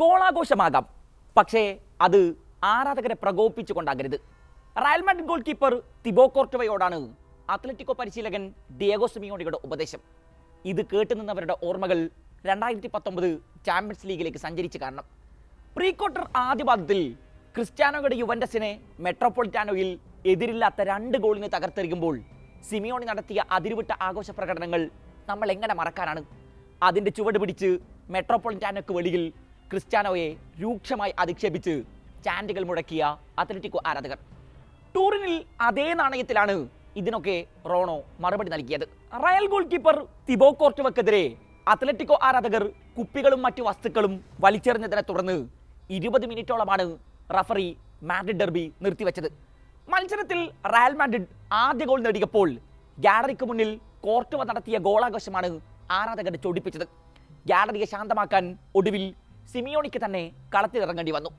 ഗോളാഘോഷമാകാം. പക്ഷേ അത് ആരാധകരെ പ്രകോപിപ്പിച്ചുകൊണ്ടാകരുത്. Real Madrid goal keeper Thibaut കോർട്ടോവയോടാണ് അത്ലറ്റിക്കോ പരിശീലകൻ ഡിയഗോ സിമിയോണിയുടെ ഉപദേശം. ഇത് കേട്ടുനിന്നവരുടെ ഓർമ്മകൾ രണ്ടായിരത്തി പത്തൊമ്പത് ചാമ്പ്യൻസ് ലീഗിലേക്ക് സഞ്ചരിച്ച് കാരണം. പ്രീ ക്വാർട്ടർ ആദ്യ പാദത്തിൽ ക്രിസ്ത്യാനോയുടെ യുവന്റസിനെ മെട്രോപൊളിറ്റാനോയിൽ എതിരില്ലാത്ത രണ്ട് ഗോളിന് തകർത്തെറിയുമ്പോൾ സിമിയോണി നടത്തിയ അതിരുവിട്ട ആഘോഷ പ്രകടനങ്ങൾ നമ്മൾ എങ്ങനെ മറക്കാനാണ്? അതിന്റെ ചുവട് പിടിച്ച് മെട്രോപൊളിറ്റാനോക്ക് വെളിയിൽ ക്രിസ്ത്യാനോയെ രൂക്ഷമായി അധിക്ഷേപിച്ച് ചാൻഡുകൾ മുടക്കിയ അത്ലറ്റിക്കോ ആരാധകർ. ടൂറിനിൽ അതേ നാണയത്തിലാണ് ഇതിനൊക്കെ റോണോ മറുപടി നൽകിയത്. റയൽ ഗോൾ കീപ്പർ തിബോ കോർട്ടുവക്കെതിരെ അത്ലറ്റിക്കോ ആരാധകർ കുപ്പികളും മറ്റു വസ്തുക്കളും വലിച്ചെറിഞ്ഞതിനെ തുടർന്ന് ഇരുപത് മിനിറ്റോളമാണ് റഫറി മാഡ്രിഡ് ഡെർബി നിർത്തിവെച്ചത്. മത്സരത്തിൽ റയൽ മാഡ്രിഡ് ആദ്യ ഗോൾ നേടിയപ്പോൾ ഗാലറിക്ക് മുന്നിൽ കോർട്ടുവ നടത്തിയ ഗോളാഘോഷമാണ് ആരാധകരെ ചൊടിപ്പിച്ചത്. ഗാലറിയെ ശാന്തമാക്കാൻ ഒടുവിൽ സിമിയോണിക്ക് തന്നെ കളത്തിലിറങ്ങേണ്ടി വന്നു.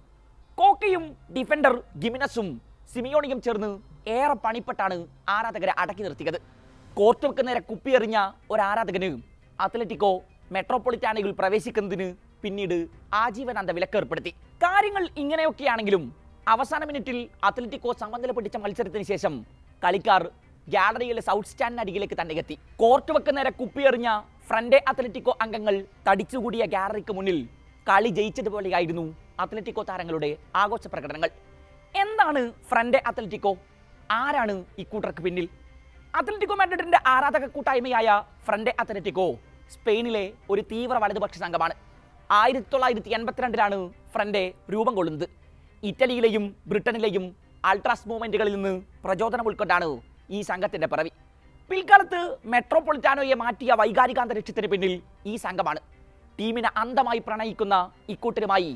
കോക്കയും ഡിഫൻഡർ ഗിമിനസും സിമിയോണിയും ചേർന്ന് ഏറെ പണിപ്പെട്ടാണ് ആരാധകരെ അടക്കി നിർത്തിയത്. കോർട്ടുവക്ക് നേരെ കുപ്പിയെറിഞ്ഞ ഒരു ആരാധകന് അത്ലറ്റിക്കോ മെട്രോപൊളിറ്റാനയിൽ പ്രവേശിക്കുന്നതിന് പിന്നീട് ആജീവനാന്ത വിലക്ക് ഏർപ്പെടുത്തി. കാര്യങ്ങൾ ഇങ്ങനെയൊക്കെയാണെങ്കിലും അവസാന മിനിറ്റിൽ അത്ലറ്റിക്കോ സമനില പിടിച്ച മത്സരത്തിന് ശേഷം കളിക്കാർ ഗാലറിയിലെ സൗത്ത് സ്റ്റാൻഡിന് അരികിലേക്ക് തന്നെ എത്തി. കോർട്ടുവക്ക് നേരെ കുപ്പിയെറിഞ്ഞ ഫ്രണ്ടെ അത്ലറ്റിക്കോ അംഗങ്ങൾ തടിച്ചുകൂടിയ ഗാലറിക്ക് മുന്നിൽ കളി ജയിച്ചതുപോലെയായിരുന്നു അത്ലറ്റിക്കോ താരങ്ങളുടെ ആഘോഷ പ്രകടനങ്ങൾ. എന്താണ് ഫ്രണ്ട് അത്ലറ്റിക്കോ? ആരാണ് ഇക്കൂട്ടർക്ക് പിന്നിൽ? അത്ലറ്റിക്കോ മാഡ്രിഡിന്റെ ആരാധക കൂട്ടായ്മയായ ഫ്രണ്ട് അത്ലറ്റിക്കോ സ്പെയിനിലെ ഒരു തീവ്ര വലതുപക്ഷ സംഘമാണ്. ആയിരത്തി തൊള്ളായിരത്തി എൺപത്തിരണ്ടിലാണ് ഫ്രണ്ട് രൂപം കൊള്ളുന്നത്. ഇറ്റലിയിലെയും ബ്രിട്ടനിലെയും അൾട്രാസ് മൂവ്മെന്റുകളിൽ നിന്ന് പ്രചോദനം ഉൾക്കൊണ്ടാണ് ഈ സംഘത്തിന്റെ പിറവി. പിൽക്കാലത്ത് മെട്രോപൊളിറ്റാനോയെ മാറ്റിയ വൈകാരികാന്തരീക്ഷത്തിന് പിന്നിൽ ഈ സംഘമാണ്. ടീമിനെ അന്ധമായി പ്രണയിക്കുന്ന ഇക്കൂട്ടരുമായി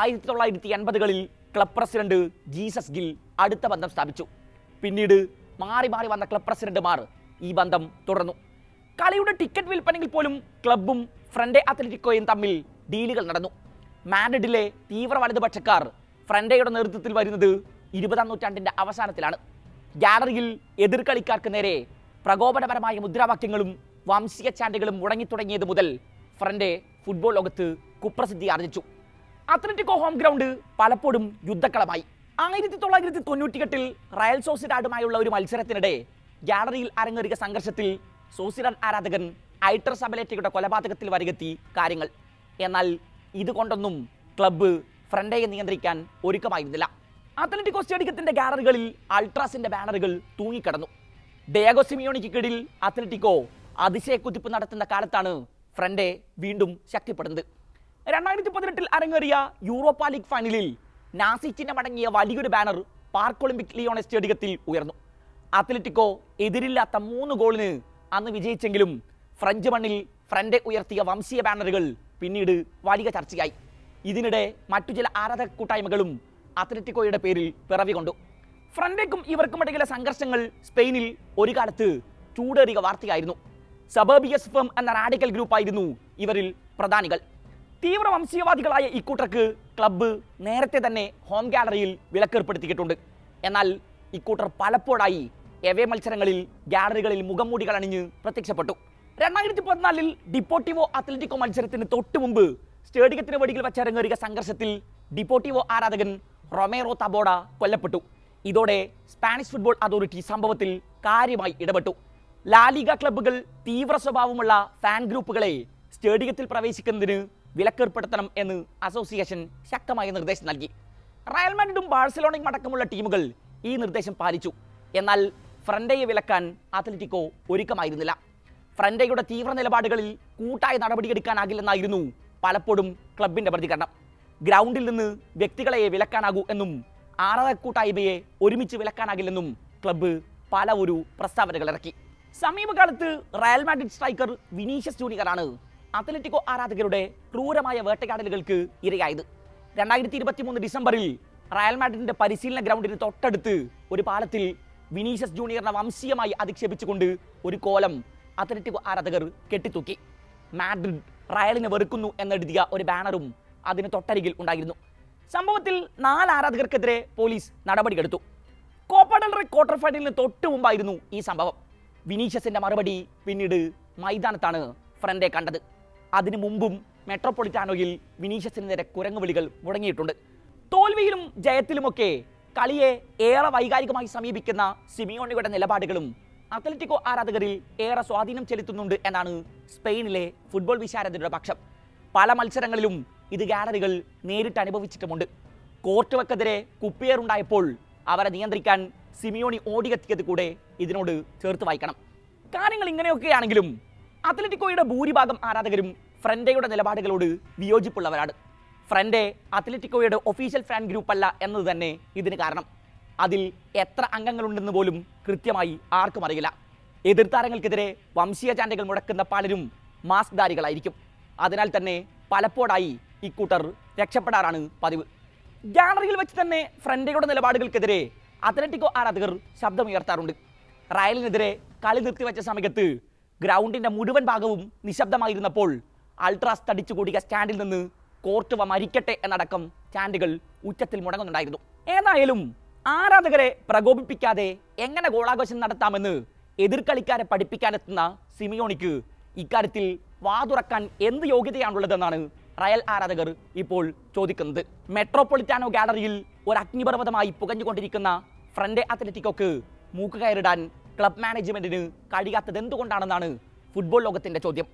ആയിരത്തി തൊള്ളായിരത്തി എൺപതുകളിൽ ക്ലബ് പ്രസിഡന്റ് ജീസസ് ഗിൽ അടുത്ത ബന്ധം സ്ഥാപിച്ചു. പിന്നീട് മാറി മാറി വന്ന ക്ലബ് പ്രസിഡന്റുമാർ ഈ ബന്ധം തുടർന്നു. കളിയുടെ ടിക്കറ്റ് വിൽപ്പനയിൽ പോലും ക്ലബും ഫ്രണ്ടെ അത്ലറ്റിക്കോയും തമ്മിൽ ഡീലുകൾ നടന്നു. മാഡ്രിഡിലെ തീവ്ര വലതുപക്ഷക്കാർ ഫ്രണ്ടയുടെ നേതൃത്വത്തിൽ വരുന്നത് ഇരുപതാം നൂറ്റാണ്ടിന്റെ അവസാനത്തിലാണ്. ഗാലറിയിൽ എതിർ കളിക്കാർക്ക് നേരെ പ്രകോപനപരമായ മുദ്രാവാക്യങ്ങളും വംശീയ ചാൻഡുകളും മുടങ്ങിത്തുടങ്ങിയത് മുതൽ ഫ്രണ്ടെ ഫുട്ബോൾ ലോകത്ത് കുപ്രസിദ്ധി ആർജിച്ചു. അത്ലറ്റിക്കോ ഹോം ഗ്രൗണ്ട് പലപ്പോഴും യുദ്ധക്കളമായി. ആയിരത്തി തൊള്ളായിരത്തി തൊണ്ണൂറ്റിയെട്ടിൽ റയൽ സോസിഡാഡുമായുള്ള ഒരു മത്സരത്തിനിടെ ഗാലറിയിൽ അരങ്ങേറിയ സംഘർഷത്തിൽ സോസിഡാഡ് ആരാധകൻ ഐട്ടർ സബലേറ്റയുടെ കൊലപാതകത്തിൽ വരികെത്തി കാര്യങ്ങൾ. എന്നാൽ ഇതുകൊണ്ടൊന്നും ക്ലബ്ബ് ഫ്രണ്ടയെ നിയന്ത്രിക്കാൻ ഒരുക്കമായിരുന്നില്ല. അത്ലറ്റിക്കോ സ്റ്റേഡിയത്തിന്റെ ഗാലറികളിൽ അൾട്രാസിന്റെ ബാനറുകൾ തൂങ്ങിക്കിടന്നു. ഡേഗോ സിമിയോണിക്ക് കീഴിൽ അത്ലറ്റിക്കോ അതിശയക്കുതിപ്പ് നടത്തുന്ന കാലത്താണ് ഫ്രണ്ടെ വീണ്ടും ശക്തിപ്പെടുന്നത്. രണ്ടായിരത്തി പതിനെട്ടിൽ അരങ്ങേറിയ യൂറോപ്പ ലീഗ് ഫൈനലിൽ നാസി ചിഹ്നമടങ്ങിയ വലിയൊരു ബാനർ പാർക്ക് ഒളിമ്പിക് ലിയോണെ സ്റ്റേഡിയത്തിൽ ഉയർന്നു. അത്ലറ്റിക്കോ എതിരില്ലാത്ത മൂന്ന് ഗോളിന് അന്ന് വിജയിച്ചെങ്കിലും ഫ്രഞ്ച് മണ്ണിൽ ഫ്രണ്ടെ ഉയർത്തിയ വംശീയ ബാനറുകൾ പിന്നീട് വലിയ ചർച്ചയായി. ഇതിനിടെ മറ്റു ചില ആരാധക കൂട്ടായ്മകളും അത്ലറ്റിക്കോയുടെ പേരിൽ പിറവി കൊണ്ടു. ഫ്രണ്ടേക്കും ഇവർക്കുമിടയിലെ സംഘർഷങ്ങൾ സ്പെയിനിൽ ഒരു കാലത്ത് ചൂടേറിയ വാർത്തയായിരുന്നു. സബർബിയസ് ഫം എന്ന റാഡിക്കൽ ഗ്രൂപ്പായിരുന്നു ഇവരിൽ പ്രധാനികൾ. തീവ്ര വംശീയവാദികളായ ഇക്കൂട്ടർക്ക് ക്ലബ്ബ് നേരത്തെ തന്നെ ഹോം ഗാലറിയിൽ വിലക്കേർപ്പെടുത്തിയിട്ടുണ്ട്. എന്നാൽ ഇക്കൂട്ടർ പലപ്പോഴായി എവേ മത്സരങ്ങളിൽ ഗാലറികളിൽ മുഖംമൂടികൾ അണിഞ്ഞ് പ്രത്യക്ഷപ്പെട്ടു. രണ്ടായിരത്തി പതിനാലിൽ ഡിപ്പോട്ടിവോ അത്ലറ്റിക്കോ മത്സരത്തിന് തൊട്ടു മുമ്പ് സ്റ്റേഡിയത്തിന് വെടിയിൽ വച്ചരങ്ങേറിയ സംഘർഷത്തിൽ ഡിപ്പോട്ടിവോ ആരാധകൻ റൊമേറോ തബോഡ കൊല്ലപ്പെട്ടു. ഇതോടെ സ്പാനിഷ് ഫുട്ബോൾ അതോറിറ്റി സംഭവത്തിൽ കാര്യമായി ഇടപെട്ടു. ലാലിഗ ക്ലബ്ബുകൾ തീവ്ര സ്വഭാവമുള്ള ഫാൻ ഗ്രൂപ്പുകളെ സ്റ്റേഡിയത്തിൽ പ്രവേശിക്കുന്നതിന് വിലക്കേർപ്പെടുത്തണം എന്ന് അസോസിയേഷൻ ശക്തമായ നിർദ്ദേശം നൽകി. റയൽ മാഡ്രിഡും ബാഴ്സലോണയും അടക്കമുള്ള ടീമുകൾ ഈ നിർദ്ദേശം പാലിച്ചു. എന്നാൽ ഫ്രണ്ടയെ വിലക്കാൻ അത്ലറ്റിക്കോ ഒരുക്കമായിരുന്നില്ല. ഫ്രണ്ടയുടെ തീവ്ര നിലപാടുകളിൽ കൂട്ടായ നടപടിയെടുക്കാനാകില്ലെന്നായിരുന്നു പലപ്പോഴും ക്ലബിന്റെ പ്രതികരണം. ഗ്രൗണ്ടിൽ നിന്ന് വ്യക്തികളെ വിലക്കാനാകൂ എന്നും ആരാധക കൂട്ടായ്മയെ ഒരുമിച്ച് വിലക്കാനാകില്ലെന്നും ക്ലബ്ബ് പല ഒരു പ്രസ്താവനകൾ ഇറക്കി സമീപകാലത്ത് റയൽ മാഡ്രിഡ് സ്ട്രൈക്കർ വിനീഷ്യസ് ജൂനിയറാണ് അത്ലറ്റിക്കോ ആരാധകരുടെ ക്രൂരമായ വേട്ടയാടലുകൾക്ക് ഇരയായത്. രണ്ടായിരത്തി ഇരുപത്തി മൂന്ന് ഡിസംബറിൽ റയൽ മാഡ്രിഡിന്റെ പരിശീലന ഗ്രൗണ്ടിന് തൊട്ടടുത്ത് ഒരു പാലത്തിൽ വിനീഷ്യസ് ജൂനിയറിനെ വംശീയമായി അധിക്ഷേപിച്ചുകൊണ്ട് ഒരു കോലം അത്ലറ്റിക്കോ ആരാധകർ കെട്ടിത്തൂക്കി. മാഡ്രിഡ് റയലിനെ വെറുക്കുന്നു എന്നെഴുതിയ ഒരു ബാനറും അതിന് തൊട്ടരികിൽ ഉണ്ടായിരുന്നു. സംഭവത്തിൽ നാല് ആരാധകർക്കെതിരെ പോലീസ് നടപടിയെടുത്തു. കോപ്പ ക്വാർട്ടർ ഫൈനലിന് തൊട്ട് മുമ്പായിരുന്നു ഈ സംഭവം. വിനീഷ്യസിന്റെ മറുപടി പിന്നീട് മൈതാനത്താണ് ഫ്രണ്ടെ കണ്ടത്. അതിനു മുമ്പും മെട്രോപൊളിറ്റാനോയിൽ വിനീഷ്യസിന് നേരെ കുരങ്ങു വിളികൾ മുടങ്ങിയിട്ടുണ്ട് തോൽവിയിലും ജയത്തിലുമൊക്കെ കളിയെ ഏറെ വൈകാരികമായി സമീപിക്കുന്ന സിമിയോണിയുടെ നിലപാടുകളും അത്ലറ്റിക്കോ ആരാധകരിൽ ഏറെ സ്വാധീനം ചെലുത്തുന്നുണ്ട് എന്നാണ് സ്പെയിനിലെ ഫുട്ബോൾ വിശാരദരുടെ പക്ഷം. പല മത്സരങ്ങളിലും ഇത് ഗാലറികൾ നേരിട്ട് അനുഭവിച്ചിട്ടുമുണ്ട്. കോർട്ടുവക്കെതിരെ കുപ്പിയേറുണ്ടായപ്പോൾ അവരെ നിയന്ത്രിക്കാൻ സിമിയോണി ഓടിയെത്തിയത് കൂടെ ഇതിനോട് ചേർത്ത് വായിക്കണം. കാര്യങ്ങൾ ഇങ്ങനെയൊക്കെയാണെങ്കിലും അത്ലറ്റിക്കോയുടെ ഭൂരിഭാഗം ആരാധകരും ഫ്രണ്ടയുടെ നിലപാടുകളോട് വിയോജിപ്പുള്ളവരാണ്. ഫ്രണ്ടെ അത്ലറ്റിക്കോയുടെ ഒഫീഷ്യൽ ഫാൻ ഗ്രൂപ്പ് അല്ല എന്നത് തന്നെ ഇതിന് കാരണം. അതിൽ എത്ര അംഗങ്ങളുണ്ടെന്ന് പോലും കൃത്യമായി ആർക്കും അറിയില്ല. എതിർത്താരങ്ങൾക്കെതിരെ വംശീയ ചാൻഡകൾ മുടക്കുന്ന പലരും മാസ്ക് ധാരികളായിരിക്കും അതിനാൽ തന്നെ പലപ്പോഴായി ഇക്കൂട്ടർ രക്ഷപ്പെടാറാണ് പതിവ്. ഗാലറിയിൽ വെച്ച് തന്നെ ഫ്രണ്ടയുടെ നിലപാടുകൾക്കെതിരെ അത്ലറ്റിക്കോ ആരാധകർ ശബ്ദമുയർത്താറുണ്ട്. റയലിനെതിരെ കളി നിർത്തിവെച്ച സമയത്ത് ഗ്രൗണ്ടിന്റെ മുഴുവൻ ഭാഗവും നിശബ്ദമായിരുന്നപ്പോൾ അൾട്രാസ് തടിച്ചുകൂടിയ സ്റ്റാൻഡിൽ നിന്ന് കോർട്ടുവ മരിക്കട്ടെ എന്നടക്കം സ്റ്റാൻഡുകൾ ഉച്ചത്തിൽ മുടങ്ങുന്നുണ്ടായിരുന്നു. ഏതായാലും ആരാധകരെ പ്രകോപിപ്പിക്കാതെ എങ്ങനെ ഗോളാഘോഷം നടത്താമെന്ന് എതിർകളിക്കാരെ പഠിപ്പിക്കാനെത്തുന്ന സിമിയോണിക്ക് ഇക്കാര്യത്തിൽ വാതുറക്കാൻ എന്ത് യോഗ്യതയാണുള്ളതെന്നാണ് റയൽ ആരാധകർ ഇപ്പോൾ ചോദിക്കുന്നത്. മെട്രോപൊളിറ്റാനോ ഗാലറിയിൽ ഒരു അഗ്നിപർവതമായി പുകഞ്ഞുകൊണ്ടിരിക്കുന്ന ഫ്രണ്ട് അത്ലറ്റിക്കോക്ക് മൂക്കുകയറിടാൻ ക്ലബ് മാനേജ്മെന്റിന് കഴിയാത്തത് എന്തുകൊണ്ടാണെന്നാണ് ഫുട്ബോൾ ലോകത്തിന്റെ ചോദ്യം.